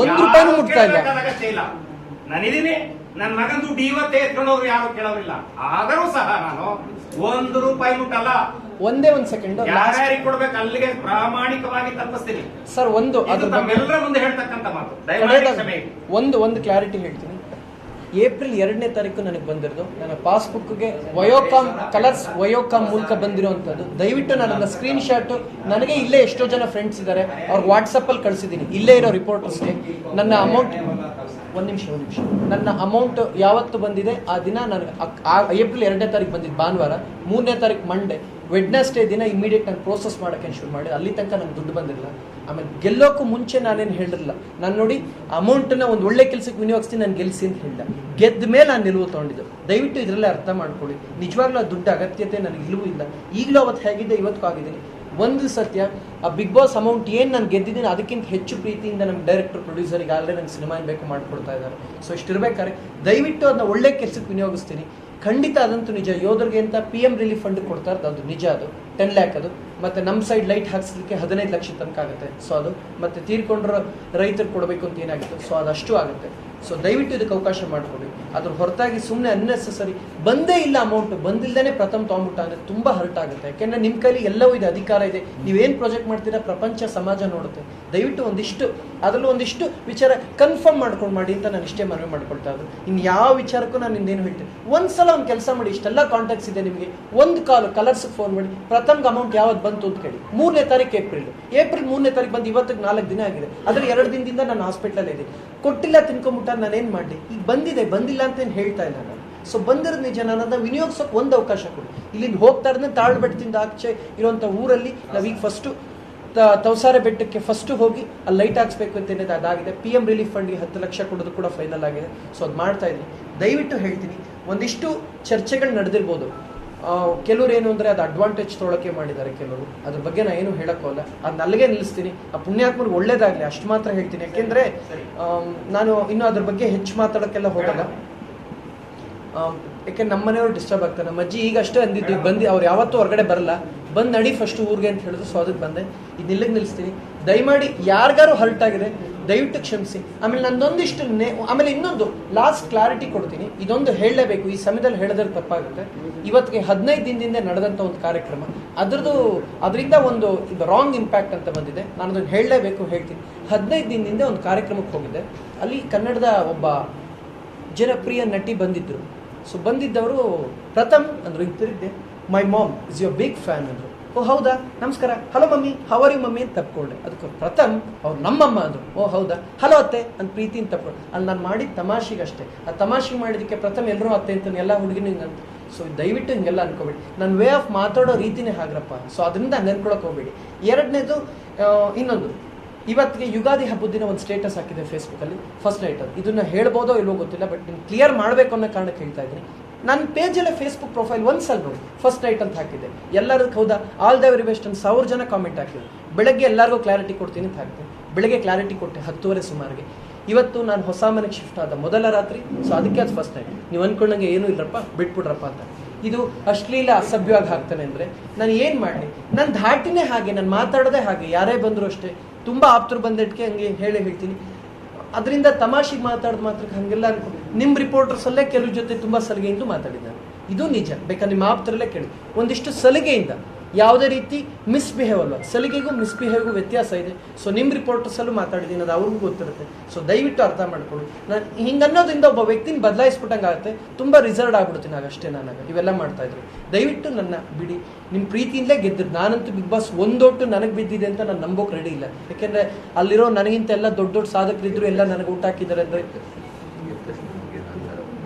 ಒಂದ್ ರೂಪಾಯಿನೂ ಮುಟ್ತಾ ಇಲ್ಲ. ನಾನಿದ್ದೀನಿ ನಾನಿದೀನಿ ನನ್ನ ಮಗನ್ ದುಡ್ಡು ಇವತ್ತೇ ಎತ್ಕೊಂಡವ್ರು ಯಾರು ಕೇಳೋರಿಲ್ಲ. ಆದರೂ ಸಹ ನಾನು ಒಂದು ರೂಪಾಯಿ ಮುಟ್ಟಲ್ಲ. ಒಂದೇ ಒಂದ್ ಸೆಕೆಂಡ್ ಯಾರ್ಯಾರಿಗೆ ಕೊಡ್ಬೇಕು ಅಲ್ಲಿಗೆ ಪ್ರಾಮಾಣಿಕವಾಗಿ ತಪ್ಪಿಸ್ತೀನಿ ಸರ್ ಒಂದು ಅದು ತಮ್ಮೆಲ್ಲರ ಮುಂದೆ ಹೇಳ್ತಕ್ಕಂತ ಮಾತು. ಒಂದು ಒಂದು ಕ್ಲಾರಿಟಿ ಹೇಳ್ತೀನಿ. ಏಪ್ರಿಲ್ ಎರಡನೇ ತಾರೀಕು ನನಗೆ ಬಂದಿರೋದು. ನನ್ನ ಪಾಸ್ಬುಕ್ಗೆ ವಯೋಕಾಮ್ ಕಲರ್ಸ್ ವಯೋಕಾಮ್ ಮೂಲಕ ಬಂದಿರುವಂಥದ್ದು ದಯವಿಟ್ಟು ನನ್ನ ಸ್ಕ್ರೀನ್ ಶಾಟ್ ನನಗೆ ಇಲ್ಲೇ ಎಷ್ಟೋ ಜನ ಫ್ರೆಂಡ್ಸ್ ಇದ್ದಾರೆ ಅವ್ರಿಗೆ ವಾಟ್ಸಪ್ಪಲ್ಲಿ ಕಳಿಸಿದ್ದೀನಿ ಇಲ್ಲೇ ಇರೋ ರಿಪೋರ್ಟರ್ಸ್ಗೆ ನನ್ನ ಅಮೌಂಟ್ ಒಂದು ನಿಮಿಷ ಒಂದು ನಿಮಿಷ. ನನ್ನ ಅಮೌಂಟ್ ಯಾವತ್ತು ಬಂದಿದೆ, ಆ ದಿನ ನನಗೆ ಏಪ್ರಿಲ್ ಎರಡನೇ ತಾರೀಕು ಬಂದಿದ್ದು ಭಾನುವಾರ, ಮೂರನೇ ತಾರೀಕು ಮಂಡೇ ವೆಡ್ನೆಸ್ಡೇ ದಿನ ಇಮಿಡಿಯೇಟ್ ನಾನು ಪ್ರೋಸೆಸ್ ಮಾಡೋಕ್ಕೆ ಶುರು ಮಾಡಿದೆ. ಅಲ್ಲಿ ತನಕ ನನಗೆ ದುಡ್ಡು ಬಂದಿರಲಿಲ್ಲ. ಆಮೇಲೆ ಗೆಲ್ಲೋಕ್ಕೂ ಮುಂಚೆ ನಾನೇನು ಹೇಳಿರಲಿಲ್ಲ ನಾನು ನೋಡಿ ಅಮೌಂಟನ್ನ ಒಂದು ಒಳ್ಳೆ ಕೆಲಸಕ್ಕೆ ವಿನಿಯೋಗಿಸ್ತೀನಿ, ನಾನು ಗೆಲ್ಸಿ ಅಂತ ಹೇಳಿದೆ. ಗೆದ್ದ ಮೇಲೆ ನಾನು ನಿಲುವು ತೊಗೊಂಡಿದ್ದು. ದಯವಿಟ್ಟು ಇದರಲ್ಲೇ ಅರ್ಥ ಮಾಡ್ಕೊಳ್ಳಿ. ನಿಜವಾಗ್ಲೂ ಆ ದುಡ್ಡು ಅಗತ್ಯತೆ ನನಗೆ ಇಲ್ಲವೂ ಇಲ್ಲ. ಈಗಲೂ ಅವತ್ತು ಹೇಗಿದೆ ಇವತ್ತು ಆಗಿದ್ದೀನಿ. ಒಂದು ಸತ್ಯ, ಆ ಬಿಗ್ ಬಾಸ್ ಅಮೌಂಟ್ ಏನು ನಾನು ಗೆದ್ದಿದ್ದೀನಿ ಅದಕ್ಕಿಂತ ಹೆಚ್ಚು ಪ್ರೀತಿಯಿಂದ ನಮ್ಮ ಡೈರೆಕ್ಟರ್ ಪ್ರೊಡ್ಯೂಸರ್ ಆಲ್ರೆಡಿ ನಂಗೆ ಸಿನಿಮಾ ಏನು ಬೇಕು ಮಾಡಿಕೊಡ್ತಾ ಇದ್ದಾರೆ. ಸೊ ಇಷ್ಟಿರ್ಬೇಕಾದ್ರೆ ದಯವಿಟ್ಟು ಅದನ್ನ ಒಳ್ಳೆ ಕೆಲಸಕ್ಕೆ ವಿನಿಯೋಗಿಸ್ತೀನಿ. ಖಂಡಿತ ಅದಂತೂ ನಿಜ. ಯೋಧರಿಗೆ ಅಂತ ಪಿ ಎಂ ರಿಲೀಫ್ ಫಂಡ್ ಕೊಡ್ತಾರೆ ಅದು ನಿಜ ಅದು. ಟೆನ್ ಲ್ಯಾಕ್ ಅದು. ಮತ್ತೆ ನಮ್ಮ ಸೈಡ್ ಲೈಟ್ ಹಾಕ್ಸ್ಲಿಕ್ಕೆ ಹದಿನೈದು ಲಕ್ಷ ತನಕ ಆಗುತ್ತೆ. ಸೊ ಅದು ಮತ್ತೆ ತೀರ್ಕೊಂಡ್ರ ರೈತರು ಕೊಡಬೇಕು ಅಂತ ಏನಾಗಿತ್ತು? ಸೊ ಅದಷ್ಟು ಆಗುತ್ತೆ. ಸೊ ದಯವಿಟ್ಟು ಇದಕ್ಕೆ ಅವಕಾಶ ಮಾಡಿಕೊಡಿ. ಅದ್ರ ಹೊರತಾಗಿ ಸುಮ್ಮನೆ ಅನ್ನೆಸೆಸರಿ ಬಂದೇ ಇಲ್ಲ ಅಮೌಂಟ್ ಬಂದಿಲ್ಲದೇ ಪ್ರಥಮ ತೊಗೊಂಬಿಟ್ಟ ಅಂದರೆ ತುಂಬ ಹರ್ಟ್ ಆಗುತ್ತೆ. ಯಾಕೆಂದ್ರೆ ನಿಮ್ಮ ಕೈಲಿ ಎಲ್ಲವೂ ಇದೆ, ಅಧಿಕಾರ ಇದೆ. ನೀವೇನು ಪ್ರಾಜೆಕ್ಟ್ ಮಾಡ್ತೀರಾ? ಪ್ರಪಂಚ, ಸಮಾಜ ನೋಡುತ್ತೆ. ದಯವಿಟ್ಟು ಒಂದಿಷ್ಟು, ಅದರಲ್ಲೂ ಒಂದಿಷ್ಟು ವಿಚಾರ ಕನ್ಫರ್ಮ್ ಮಾಡ್ಕೊಂಡು ಮಾಡಿ ಅಂತ ನಾನು ಇಷ್ಟೇ ಮನವಿ ಮಾಡ್ಕೊಳ್ತಾ ಇದ್ದು ಇನ್ನು ಯಾವ ವಿಚಾರಕ್ಕೂ ನಾನು ಇನ್ನೇನು ಹೇಳ್ತೀನಿ ಒಂದ್ಸಲ ಒಂದು ಕೆಲಸ ಮಾಡಿ, ಇಷ್ಟೆಲ್ಲ ಕಾಂಟ್ಯಾಕ್ಟ್ಸ್ ಇದೆ ನಿಮಗೆ. ಒಂದು ಕಾಲು ಕಲರ್ಸ್ ಫೋನ್ ಮಾಡಿ, ಪ್ರಥಮ್ಗೆ ಅಮೌಂಟ್ ಯಾವತ್ತು ಬಂತು ಅಂತ ಕೇಳಿ. ಮೂರನೇ ತಾರೀಕು ಏಪ್ರಿಲ್. ಏಪ್ರಿಲ್ ಮೂರನೇ ತಾರೀಕು ಬಂದು ಇವತ್ತಿಗೆ ನಾಲ್ಕು ದಿನ ಆಗಿದೆ. ಅದ್ರ ಎರಡು ದಿನದಿಂದ ನಾನು ಹಾಸ್ಪಿಟಲ್ ಇದೆ ಕೊಟ್ಟಿಲ್ಲ ತಿನ್ಕೊಂಬಿಟ್ಟ ನಾನೇನು ಮಾಡಲಿ? ಈಗ ಬಂದಿದೆ, ಬಂದಿಲ್ಲ ಅಂತ ಏನು ಹೇಳ್ತಾ ಇಲ್ಲ ನಾನು. ಸೊ ಬಂದಿರೋ ನಿಜ, ನಾನು ಅದನ್ನ ವಿನಿಯೋಗಿಸೋಕೆ ಒಂದು ಅವಕಾಶ ಕೊಡಿ. ಇಲ್ಲಿಂದ ಹೋಗ್ತಾ ಇರೋದನ್ನ ತಾಳ್ಬೆಟ್ಟದಿಂದ ಆಚೆ ಇರುವಂಥ ಊರಲ್ಲಿ ನಾವೀಗ ಫಸ್ಟು ತವಸಾರೆ ಬೆಟ್ಟಕ್ಕೆ ಫಸ್ಟು ಹೋಗಿ ಅಲ್ಲಿ ಲೈಟ್ ಹಾಕ್ಸ್ಬೇಕು ಅಂತ ಏನಿದೆ ಅದಾಗಿದೆ. ಪಿ ಎಂ ರಿಲೀಫ್ ಫಂಡ್ಗೆ ಹತ್ತು ಲಕ್ಷ ಕೊಡೋದು ಕೂಡ ಫೈನಲ್ ಆಗಿದೆ. ಸೊ ಅದು ಮಾಡ್ತಾ ಇದ್ದೀನಿ. ದಯವಿಟ್ಟು ಹೇಳ್ತೀನಿ, ಒಂದಿಷ್ಟು ಚರ್ಚೆಗಳು ನಡೆದಿರ್ಬೋದು. ಕೆಲವ್ರು ಏನು ಅಂದರೆ ಅದು ಅಡ್ವಾಂಟೇಜ್ ತೊಳಕೆ ಮಾಡಿದ್ದಾರೆ ಕೆಲವರು. ಅದ್ರ ಬಗ್ಗೆ ನಾನು ಏನು ಹೇಳೋಕ್ಕೋಲ್ಲ ಅದನ್ನ ಅಲ್ಲಿಗೆ ನಿಲ್ಲಿಸ್ತೀನಿ ಆ ಪುಣ್ಯಾತ್ಮರಿಗೆ ಒಳ್ಳೇದಾಗ್ಲಿ, ಅಷ್ಟು ಮಾತ್ರ ಹೇಳ್ತೀನಿ. ಯಾಕೆಂದರೆ ನಾನು ಇನ್ನು ಅದ್ರ ಬಗ್ಗೆ ಹೆಚ್ಚು ಮಾತಾಡೋಕ್ಕೆಲ್ಲ ಹೋಗಲ್ಲ. ಯಾಕೆ ನಮ್ಮ ಮನೆಯವರು ಡಿಸ್ಟರ್ಬ್ ಆಗ್ತಾರೆ. ನಮ್ಮ ಅಜ್ಜಿ ಈಗಷ್ಟೇ ಅಂದಿದ್ದು, ಬಂದು ಅವ್ರು ಯಾವತ್ತೂ ಹೊರಗಡೆ ಬರಲ್ಲ. ಬಂದು ನಡಿ ಫಸ್ಟ್ ಊರಿಗೆ ಅಂತ ಹೇಳಿದ್ರು. ಸೊ ಅದಕ್ಕೆ ಬಂದೆ. ಇದು ನಿಲ್ಲಿಗೆ ನಿಲ್ಲಿಸ್ತೀನಿ ದಯಮಾಡಿ ಯಾರಿಗಾರು ಹರ್ಟ್ ಆಗಿದೆ ದಯವಿಟ್ಟು ಕ್ಷಮಿಸಿ. ಆಮೇಲೆ ನಂದೊಂದಿಷ್ಟು ನೇ, ಆಮೇಲೆ ಇನ್ನೊಂದು ಲಾಸ್ಟ್ ಕ್ಲಾರಿಟಿ ಕೊಡ್ತೀನಿ. ಇದೊಂದು ಹೇಳಲೇಬೇಕು. ಈ ಸಮಯದಲ್ಲಿ ಹೇಳಿದ್ರೆ ತಪ್ಪಾಗುತ್ತೆ. ಇವತ್ತಿಗೆ ಹದಿನೈದು ದಿನದಿಂದ ನಡೆದಂಥ ಒಂದು ಕಾರ್ಯಕ್ರಮ. ಅದರದ್ದು, ಅದರಿಂದ ಒಂದು ಇದು ರಾಂಗ್ ಇಂಪ್ಯಾಕ್ಟ್ ಅಂತ ಬಂದಿದೆ. ನಾನು ಅದನ್ನು ಹೇಳಲೇಬೇಕು, ಹೇಳ್ತೀನಿ. ಹದಿನೈದು ದಿನದಿಂದ ಒಂದು ಕಾರ್ಯಕ್ರಮಕ್ಕೆ ಹೋಗಿದ್ದೆ. ಅಲ್ಲಿ ಕನ್ನಡದ ಒಬ್ಬ ಜನಪ್ರಿಯ ನಟಿ ಬಂದಿದ್ದರು ಸೊ ಬಂದಿದ್ದವರು ಪ್ರಥಮ್, ಅಂದರು ಹಿಂಗೆ my mom is your big fan ಅಂದರು. ಓ, ಹೌದಾ? ನಮಸ್ಕಾರ. Hello mummy. How are you mummy? ಅಂತ ತಪ್ಕೊಂಡೆ. ಅದಕ್ಕೆ ಪ್ರಥಮ್ ಅವ್ರು ನಮ್ಮಮ್ಮ ಅಂದರು. ಓ, ಹೌದಾ? ಹಲೋ ಅತ್ತೆ ಅಂತ ಪ್ರೀತಿಯಿಂದ ತಪ್ಕೊಂಡು. ಅಲ್ಲಿ ನಾನು ಮಾಡಿದ ತಮಾಷೆಗಷ್ಟೇ. ಆ ತಮಾಷೆ ಮಾಡಿದ್ದಕ್ಕೆ ಪ್ರಥಮ್ ಎಲ್ಲರೂ ಅತ್ತೆ ಅಂತ ಎಲ್ಲ ಹುಡುಗಿನ ಅಂತ ಸೊ ದಯವಿಟ್ಟು ಹಿಂಗೆಲ್ಲ ಅನ್ಕೋಬೇಡಿ. ನನ್ನ ವೇ ಆಫ್ ಮಾತಾಡೋ ರೀತಿನೇ ಹಾಗ್ರಪ್ಪ. ಸೊ ಅದರಿಂದ ನೆನ್ಕೊಳಕ್ಕೆ ಹೋಗ್ಬೇಡಿ. ಎರಡನೇದು ಇನ್ನೊಂದು. ಇವತ್ತಿಗೆ ಯುಗಾದಿ ಹಬ್ಬದ ದಿನ ಒಂದು ಸ್ಟೇಟಸ್ ಹಾಕಿದೆ ಫೇಸ್ಬುಕ್ಕಲ್ಲಿ ಫಸ್ಟ್ ನೈಟ್ ಅದು. ಇದನ್ನ ಹೇಳ್ಬೋದೋ ಇಲ್ವೋ ಗೊತ್ತಿಲ್ಲ ಬಟ್ ನೀನು ಕ್ಲಿಯರ್ ಮಾಡಬೇಕು ಅನ್ನೋ ಕಾರಣಕ್ಕೆ ಹೇಳ್ತಾ ಇದ್ದೀನಿ. ನನ್ನ ಪೇಜಲ್ಲೇ ಫೇಸ್ಬುಕ್ ಪ್ರೊಫೈಲ್ ಒಂದು ಸಲ ನೋಡಿ. ಫಸ್ಟ್ ನೈಟ್ ಅಂತ ಹಾಕಿದೆ ಎಲ್ಲರೂ ಹೌದಾ? ಆಲ್ ದ ವೆರಿ ಬೆಸ್ಟ್ ಅಂತ ಸಾವಿರ ಜನ ಕಾಮೆಂಟ್ ಹಾಕಿದ್ರು. ಬೆಳಗ್ಗೆ ಎಲ್ಲರಿಗೂ ಕ್ಲಾರಿಟಿ ಕೊಡ್ತೀನಿ ಅಂತ ಹಾಕಿದೆ ಬೆಳಗ್ಗೆ ಕ್ಲಾರಿಟಿ ಕೊಟ್ಟೆ ಹತ್ತುವರೆ ಸುಮಾರಿಗೆ. ಇವತ್ತು ನಾನು ಹೊಸ ಮನೆಗೆ ಶಿಫ್ಟ್ ಆದ ಮೊದಲ ರಾತ್ರಿ ಸೊ ಅದಕ್ಕೆ ಅದು ಫಸ್ಟ್ ನೈಟ್ ನೀವು ಅಂದ್ಕೊಂಡಂಗೆ ಏನೂ ಇಲ್ಲರಪ್ಪ, ಬಿಟ್ಬಿಡ್ರಪ್ಪ ಅಂತ. ಇದು ಅಶ್ಲೀಲ ಅಸಭ್ಯವಾಗಿ ಹಾಕ್ತಾನೆ ಅಂದರೆ, ನಾನು ಏನು ಮಾಡಲಿ? ನನ್ನ ಧಾಟಿನೇ ಹಾಗೆ, ನಾನು ಮಾತಾಡೋದೇ ಹಾಗೆ, ಯಾರೇ ಬಂದರೂ ಅಷ್ಟೇ. ತುಂಬ ಆಪ್ತರು ಬಂದಿದ್ದಕ್ಕೆ ಹಂಗೆ ಹೇಳಿ ಹೇಳ್ತೀನಿ. ಅದರಿಂದ ತಮಾಷೆಗೆ ಮಾತಾಡೋದು ಮಾತ್ರಕ್ಕೆ ಹಾಗೆಲ್ಲ ಅನ್ಕೊಂಡು ನಿಮ್ಮ ರಿಪೋರ್ಟರ್ಸಲ್ಲೇ ಕೆಲವ್ರ ಜೊತೆ ತುಂಬ ಸಲಿಗೆಯಿಂದ ಮಾತಾಡಿದ್ದಾರೆ. ಇದು ನಿಜ. ಬೇಕಾದ್ರೆ ನಿಮ್ಮ ಆಪ್ತರಲ್ಲೇ ಕೇಳಿ. ಒಂದಿಷ್ಟು ಸಲಿಗೆಯಿಂದ. ಯಾವುದೇ ರೀತಿ ಮಿಸ್ಬಿಹೇವ್ ಅಲ್ಲ. ಸಲಿಗೆಗೂ ಮಿಸ್ಬಿಹೇವ್ಗೂ ವ್ಯತ್ಯಾಸ ಇದೆ. ಸೊ ನಿಮ್ಮ ರಿಪೋರ್ಟರ್ಸಲ್ಲೂ ಮಾತಾಡಿದ್ದೀನಿ ಅದು ಅವ್ರಿಗೂ ಗೊತ್ತಿರುತ್ತೆ. ಸೊ ದಯವಿಟ್ಟು ಅರ್ಥ ಮಾಡ್ಕೊಳ್ಳಿ. ನಾನು ಹಿಂಗೆ ಅನ್ನೋದ್ರಿಂದ ಒಬ್ಬ ವ್ಯಕ್ತಿನ ಬದಲಾಯಿಸ್ಬಿಟ್ಟಂಗೆ ಆಗುತ್ತೆ ತುಂಬ ರಿಸರ್ವ್ ಆಗ್ಬಿಡ್ತೀನಿ ಅಷ್ಟೇ ನಾನಾಗ. ಇವೆಲ್ಲ ಮಾಡ್ತಾ ಇದ್ರು. ದಯವಿಟ್ಟು ನನ್ನ ಬಿಡಿ. ನಿಮ್ಮ ಪ್ರೀತಿಯಿಂದಲೇ ಗೆದ್ದಿದ್ದು ನಾನಂತೂ ಬಿಗ್ ಬಾಸ್ ಒಂದೊಟ್ಟು ನನಗೆ ಬಿದ್ದಿದೆ ಅಂತ ನಾನು ನಂಬೋಕೆ ರೆಡಿ ಇಲ್ಲ. ಯಾಕೆಂದರೆ ಅಲ್ಲಿರೋ ನನಗಿಂತ ಎಲ್ಲ ದೊಡ್ಡ ದೊಡ್ಡ ಸಾಧಕರಿದ್ರು ಎಲ್ಲ ನನಗೆ ಊಟ ಹಾಕಿದ್ದಾರೆ ಅಂದರೆ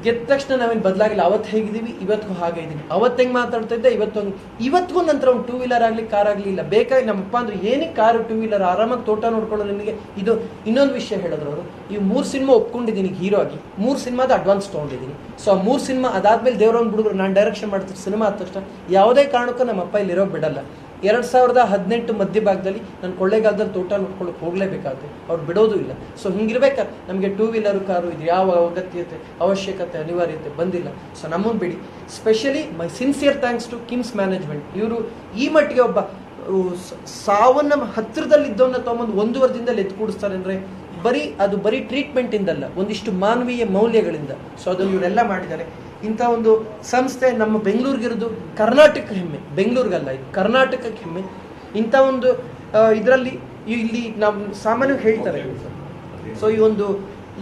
ಗೆದ್ದ ತಕ್ಷಣ ನಾವೇನು ಬದಲಾಗಿಲ್ಲ. ಅವತ್ತು ಹೇಗಿದ್ದೀವಿ? ಇವತ್ತಿಗೂ ಹಾಗೆ ಇದ್ದೀವಿ ಅವತ್ತು ಹೆಂಗೆ ಮಾತಾಡ್ತಾ ಇದ್ದೆ? ಇವತ್ತು ಹಂಗೆ ಇವತ್ತಿಗೂ ನಂತರ ಒಂದು ಟೂ ವೀಲರ್ ಆಗಲಿ ಕಾರ್ ಆಗಲಿ ಇಲ್ಲ. ಬೇಕಾಗಿ ನಮ್ಮಪ್ಪ ಅಂದ್ರೆ ಏನಕ್ಕೆ ಕಾರು ಟೂ ವೀಲರ್ ಆರಾಮಾಗಿ ತೋಟ ನೋಡ್ಕೊಳ್ಳೋ ನಿಮಗೆ. ಇದು ಇನ್ನೊಂದು ವಿಷಯ ಹೇಳಿದ್ರು ಅವರು. ಈ ಮೂರು ಸಿನಿಮಾ ಒಪ್ಕೊಂಡಿದ್ದೀನಿ ಹೀರೋ ಆಗಿ. ಮೂರು ಸಿನಿಮಾದ ಅಡ್ವಾನ್ಸ್ ತೊಗೊಂಡಿದ್ದೀನಿ. ಸೊ ಆ ಮೂರು ಸಿನಿಮಾ ಅದಾದ್ಮೇಲೆ ದೇವರೊಂದು ಹುಡುಗರು ನಾನು ಡೈರೆಕ್ಷನ್ ಮಾಡ್ತಿದ್ದ ಸಿನಿಮಾ ಆದ ತಕ್ಷಣ ಯಾವುದೇ ಕಾರಣಕ್ಕೂ ನಮ್ಮಪ್ಪ ಇಲ್ಲಿರೋ ಬಿಡಲ್ಲ. ಎರಡು ಸಾವಿರದ ಹದಿನೆಂಟು ಮಧ್ಯಭಾಗದಲ್ಲಿ ನಾನು ಕೊಳ್ಳೇಗಾಲದಲ್ಲಿ ತೋಟ ನೋಡ್ಕೊಳ್ಳೋಕೆ ಹೋಗಲೇಬೇಕಾಗುತ್ತೆ ಅವ್ರು ಬಿಡೋದು ಇಲ್ಲ. ಸೊ ಹಿಂಗಿರ್ಬೇಕಾದ್ರೆ ನಮಗೆ ಟೂ ವೀಲರು ಕಾರು ಇದು ಯಾವ ಅಗತ್ಯತೆ, ಅವಶ್ಯಕತೆ, ಅನಿವಾರ್ಯತೆ ಬಂದಿಲ್ಲ. ಸೊ ನಮ್ಮನ್ನು ಬಿಡಿ. Specially my sincere thanks to KIMS management ಇವರು ಈ ಮಟ್ಟಿಗೆ ಒಬ್ಬ ಸಾವನ್ನ ಹತ್ತಿರದಲ್ಲಿದ್ದವನ್ನ ತೊಗೊಂಬಂದು ಒಂದೂವರೆ ದಿನದಲ್ಲಿ ಕೂಡಿಸ್ತಾರೆ ಅಂದರೆ ಬರೀ, ಅದು ಬರೀ ಟ್ರೀಟ್ಮೆಂಟಿಂದಲ್ಲ ಒಂದಿಷ್ಟು ಮಾನವೀಯ ಮೌಲ್ಯಗಳಿಂದ. ಸೊ ಅದನ್ನು ಇವರೆಲ್ಲ ಮಾಡಿದ್ದಾರೆ. ಇಂಥ ಒಂದು ಸಂಸ್ಥೆ ನಮ್ಮ ಬೆಂಗಳೂರಿಗಿರೋದು ಕರ್ನಾಟಕ ಹೆಮ್ಮೆ ಬೆಂಗಳೂರಿಗಲ್ಲ ಇದು ಕರ್ನಾಟಕಕ್ಕೆ ಹೆಮ್ಮೆ. ಇಂಥ ಒಂದು ಇದರಲ್ಲಿ ಇಲ್ಲಿ ನಮ್ಮ ಸಾಮಾನ್ಯವಾಗಿ ಹೇಳ್ತಾರೆ. ಸೊ ಈ ಒಂದು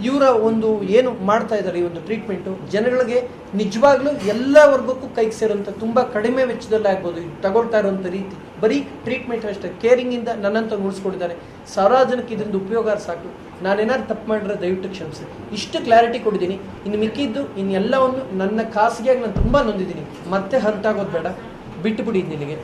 ಇವರ ಒಂದು ಏನು ಮಾಡ್ತಾ ಇದ್ದಾರೆ ಈ ಒಂದು ಟ್ರೀಟ್ಮೆಂಟು ಜನಗಳಿಗೆ ನಿಜವಾಗ್ಲೂ ಎಲ್ಲ ವರ್ಗಕ್ಕೂ ಕೈಗೆ ಸೇರುವಂಥ ತುಂಬ ಕಡಿಮೆ ವೆಚ್ಚದಲ್ಲಿ ಆಗ್ಬೋದು ತಗೊಳ್ತಾ ಇರುವಂಥ ರೀತಿ. ಬರೀ ಟ್ರೀಟ್ಮೆಂಟ್ ಅಷ್ಟೇ ಕೇರಿಂಗಿಂದ ನನ್ನಂತ ಉಳಿಸ್ಕೊಂಡಿದ್ದಾರೆ ಸಾವಿರಾರು ಜನಕ್ಕೆ ಇದರಿಂದ ಉಪಯೋಗ ಸಾಕು. ನಾನೇನಾದ್ರು ತಪ್ಪು ಮಾಡಿದ್ರೆ ದಯವಿಟ್ಟು ಕ್ಷಮಿಸಿ. ಇಷ್ಟು ಕ್ಲಾರಿಟಿ ಕೊಟ್ಟಿದ್ದೀನಿ. ಇನ್ನು ಮಿಕ್ಕಿದ್ದು ಇನ್ನೆಲ್ಲವನ್ನು ನನ್ನ ಖಾಸಗಿಯಾಗಿ ನಾನು ತುಂಬ ನೊಂದಿದ್ದೀನಿ. ಮತ್ತೆ ಹಂತಾಗೋದು ಬೇಡ. ಬಿಟ್ಟು ನಿನಗೆ